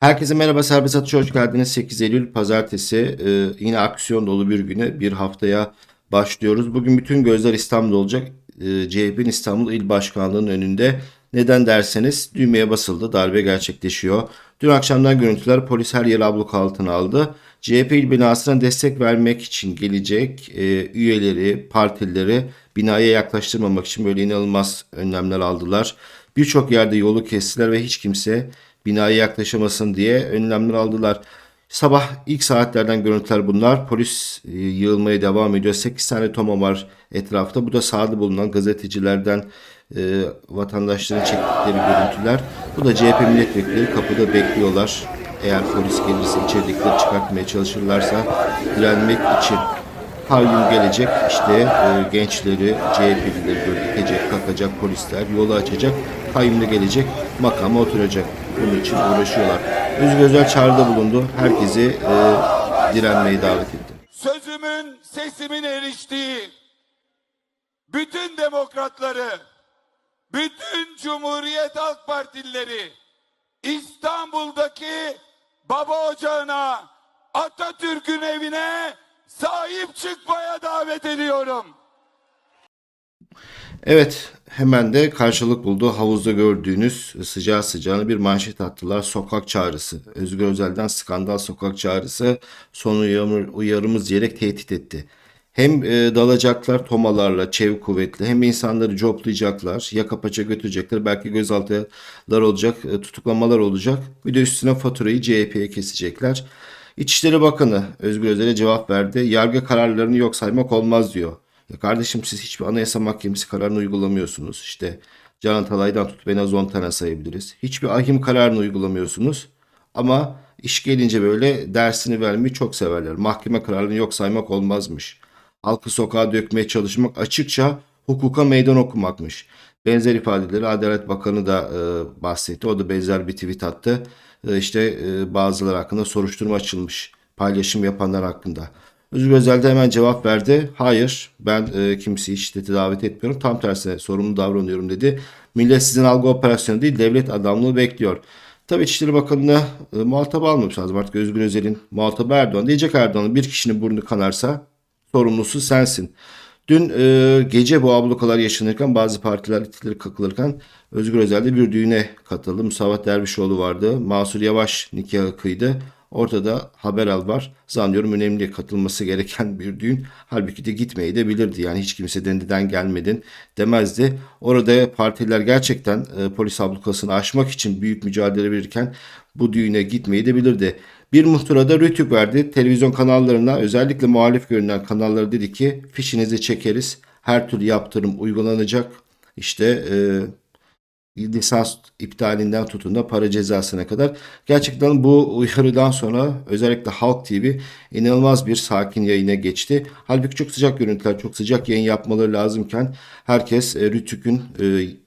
Herkese merhaba Serbest Atış'a hoş geldiniz. 8 Eylül Pazartesi e, yine aksiyon dolu bir güne bir haftaya başlıyoruz. Bugün bütün gözler İstanbul'da olacak. E, CHP'nin İstanbul İl Başkanlığı'nın önünde. Neden derseniz düğmeye basıldı. Darbe gerçekleşiyor. Dün akşamdan görüntüler polis her yeri abluk altına aldı. CHP il binasına destek vermek için gelecek e, üyeleri, partileri binaya yaklaştırmamak için böyle inanılmaz önlemler aldılar. Birçok yerde yolu kestiler ve hiç kimse binaya yaklaşamasın diye önlemler aldılar. Sabah ilk saatlerden görüntüler bunlar. Polis e, yığılmaya devam ediyor. 8 tane toma var etrafta. Bu da sahada bulunan gazetecilerden e, vatandaşların çektikleri görüntüler. Bu da CHP milletvekilleri kapıda bekliyorlar. Eğer polis gelirse içeridekileri çıkartmaya çalışırlarsa direnmek için kayyum gelecek işte e, gençleri CHP'lileri böyle itecek, kakacak polisler yolu açacak. Kayyum gelecek makama oturacak. Bunun için uğraşıyorlar. Özgür Özel çağrıda bulundu. Herkesi e, direnmeye davet etti. sözümün, sesimin eriştiği bütün demokratları, bütün Cumhuriyet Halk Partilileri İstanbul'daki baba ocağına, Atatürk'ün evine sahip çıkmaya davet ediyorum. Evet hemen de karşılık buldu. Havuzda gördüğünüz sıcağı sıcağına bir manşet attılar. Sokak çağrısı. Özgür Özel'den skandal sokak çağrısı son uyarı- uyarımız diyerek tehdit etti. Hem e, dalacaklar tomalarla, çev kuvvetli hem insanları coplayacaklar, yaka paça götürecekler. Belki gözaltılar olacak, e, tutuklamalar olacak. Bir de üstüne faturayı CHP'ye kesecekler. İçişleri Bakanı Özgür Özel'e cevap verdi. Yargı kararlarını yok saymak olmaz diyor. Ya kardeşim siz hiçbir anayasa mahkemesi kararını uygulamıyorsunuz. İşte Can Atalay'dan tut en az 10 tane sayabiliriz. Hiçbir ahim kararını uygulamıyorsunuz. Ama iş gelince böyle dersini vermeyi çok severler. Mahkeme kararını yok saymak olmazmış. Halkı sokağa dökmeye çalışmak açıkça hukuka meydan okumakmış. Benzer ifadeleri Adalet Bakanı da e, bahsetti. O da benzer bir tweet attı. E, işte e, bazıları hakkında soruşturma açılmış. Paylaşım yapanlar hakkında. Özgür Özel de hemen cevap verdi. Hayır ben e, kimseyi şiddete davet etmiyorum. Tam tersine sorumlu davranıyorum dedi. Millet sizin algı operasyonu değil devlet adamlığı bekliyor. Tabii İçişleri Bakanı'na e, muhatap almamış lazım. Artık Özgür Özel'in muhatabı Erdoğan. Diyecek Erdoğan'ın bir kişinin burnu kanarsa sorumlusu sensin. Dün e, gece bu ablukalar yaşanırken bazı partiler itileri kakılırken Özgür Özel de bir düğüne katıldı. Musavat Dervişoğlu vardı. Mansur Yavaş nikahı kıydı. Ortada haber al var. Zannediyorum önemli katılması gereken bir düğün. Halbuki de gitmeyi de bilirdi. Yani hiç kimse neden gelmedin demezdi. Orada partiler gerçekten e, polis ablukasını aşmak için büyük mücadele verirken bu düğüne gitmeyi de bilirdi. Bir muhtıra da rütük verdi. Televizyon kanallarına özellikle muhalif görünen kanallara dedi ki fişinizi çekeriz. Her türlü yaptırım uygulanacak. İşte e, lisans iptalinden tutun da para cezasına kadar. Gerçekten bu uyarıdan sonra özellikle Halk TV inanılmaz bir sakin yayına geçti. Halbuki çok sıcak görüntüler, çok sıcak yayın yapmaları lazımken herkes e, Rütük'ün e,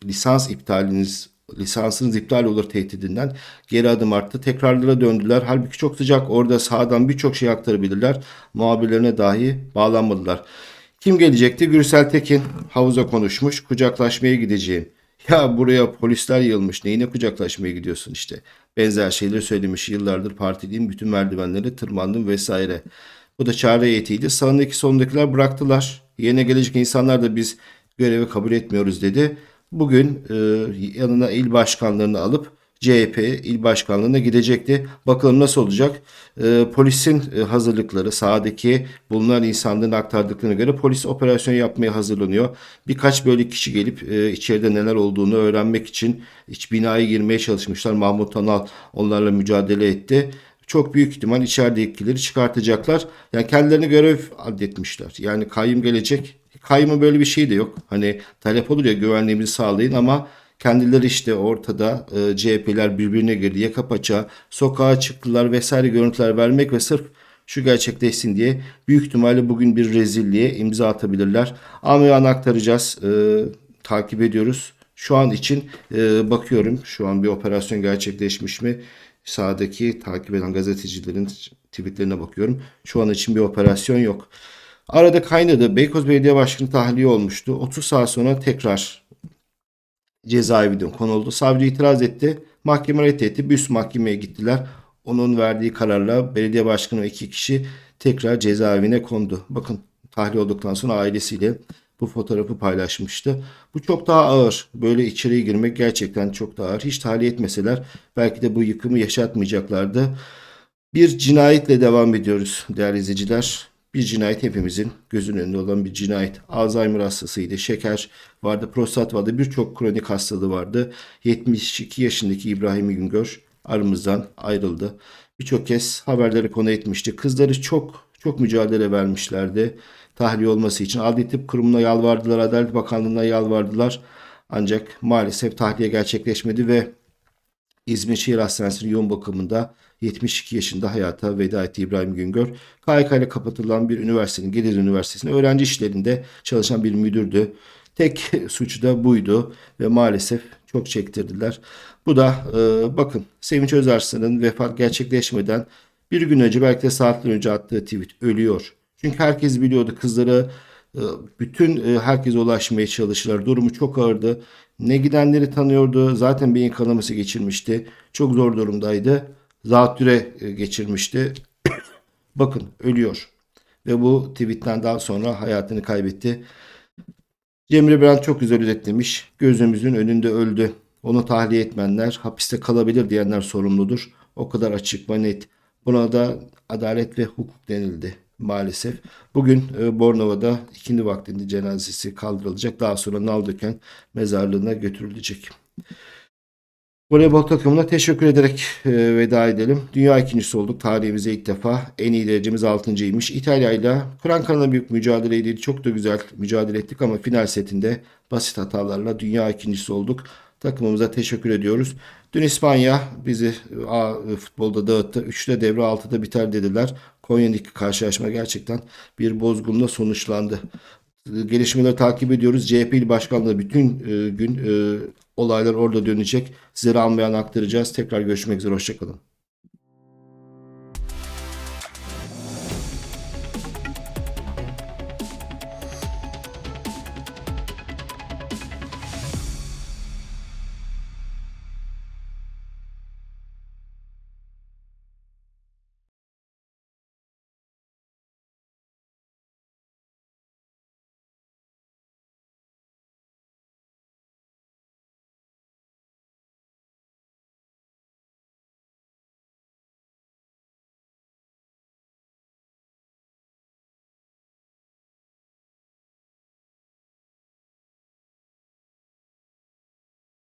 lisans iptaliniz lisansınız iptal olur tehdidinden geri adım attı. Tekrarlara döndüler. Halbuki çok sıcak orada sağdan birçok şey aktarabilirler. Muhabirlerine dahi bağlanmadılar. Kim gelecekti? Gürsel Tekin havuza konuşmuş. Kucaklaşmaya gideceğim. Ya buraya polisler yığılmış. Neyine kucaklaşmaya gidiyorsun işte. Benzer şeyleri söylemiş. Yıllardır partiliyim. Bütün merdivenleri tırmandım vesaire. Bu da çağrı heyetiydi. Sağındaki solundakiler bıraktılar. Yerine gelecek insanlar da biz görevi kabul etmiyoruz dedi. Bugün e, yanına il başkanlarını alıp CHP il başkanlığına gidecekti. Bakalım nasıl olacak? E, polisin e, hazırlıkları sahadaki bulunan insanların aktardıklarına göre polis operasyon yapmaya hazırlanıyor. Birkaç böyle kişi gelip e, içeride neler olduğunu öğrenmek için iç binaya girmeye çalışmışlar. Mahmut Tanal onlarla mücadele etti. Çok büyük ihtimal içeridekileri çıkartacaklar. Yani kendilerine görev adetmişler. Yani kayyum gelecek. Kayyumun böyle bir şey de yok. Hani talep olur ya güvenliğimizi sağlayın ama kendileri işte ortada e, CHP'ler birbirine girdi. Yaka paça sokağa çıktılar vesaire görüntüler vermek ve sırf şu gerçekleşsin diye büyük ihtimalle bugün bir rezilliğe imza atabilirler. Ama aktaracağız. E, takip ediyoruz. Şu an için e, bakıyorum. Şu an bir operasyon gerçekleşmiş mi? Sağdaki takip eden gazetecilerin tweetlerine bakıyorum. Şu an için bir operasyon yok. Arada kaynadı. Beykoz Belediye Başkanı tahliye olmuştu. 30 saat sonra tekrar cezaevine konuldu. Savcı itiraz etti. Mahkeme reddetti. Bir üst mahkemeye gittiler. Onun verdiği kararla belediye başkanı ve iki kişi tekrar cezaevine kondu. Bakın tahliye olduktan sonra ailesiyle bu fotoğrafı paylaşmıştı. Bu çok daha ağır. Böyle içeriye girmek gerçekten çok daha ağır. Hiç tahliye etmeseler belki de bu yıkımı yaşatmayacaklardı. Bir cinayetle devam ediyoruz değerli izleyiciler. Bir cinayet hepimizin gözünün önünde olan bir cinayet. Alzheimer hastasıydı, şeker vardı, prostat vardı, birçok kronik hastalığı vardı. 72 yaşındaki İbrahim Güngör aramızdan ayrıldı. Birçok kez haberlere konu etmişti. Kızları çok çok mücadele vermişlerdi tahliye olması için. Adli Tıp Kurumu'na yalvardılar, Adalet Bakanlığı'na yalvardılar. Ancak maalesef tahliye gerçekleşmedi ve İzmir Şehir Hastanesi'nin yoğun bakımında 72 yaşında hayata veda etti İbrahim Güngör. KYK ile kapatılan bir üniversitenin, Gelir Üniversitesi'nin öğrenci işlerinde çalışan bir müdürdü. Tek suçu da buydu ve maalesef çok çektirdiler. Bu da e, bakın Sevinç Özarslan'ın vefat gerçekleşmeden bir gün önce belki de saatler önce attığı tweet ölüyor. Çünkü herkes biliyordu kızları e, bütün e, herkese ulaşmaya çalıştılar. Durumu çok ağırdı. Ne gidenleri tanıyordu. Zaten beyin kanaması geçirmişti. Çok zor durumdaydı. Zatüre e, geçirmişti. Bakın ölüyor. Ve bu tweetten daha sonra hayatını kaybetti. Cemre Brand çok güzel özetlemiş. Gözümüzün önünde öldü. Onu tahliye etmenler, hapiste kalabilir diyenler sorumludur. O kadar açık ve net. Buna da adalet ve hukuk denildi maalesef. Bugün e, Bornova'da ikindi vaktinde cenazesi kaldırılacak. Daha sonra Naldöken mezarlığına götürülecek. Voleybol takımına teşekkür ederek e, veda edelim. Dünya ikincisi olduk. Tarihimize ilk defa. En iyi derecemiz 6.ymış. İtalya ile Kur'an kanına büyük mücadeleydi. Çok da güzel mücadele ettik ama final setinde basit hatalarla dünya ikincisi olduk. Takımımıza teşekkür ediyoruz. Dün İspanya bizi A futbolda dağıttı. 3'te devre 6'da biter dediler. Konya'daki karşılaşma gerçekten bir bozgunla sonuçlandı. Gelişmeleri takip ediyoruz. CHP il başkanlığı bütün e, gün e, olaylar orada dönecek. Sizlere anmayan aktaracağız. Tekrar görüşmek üzere. Hoşçakalın.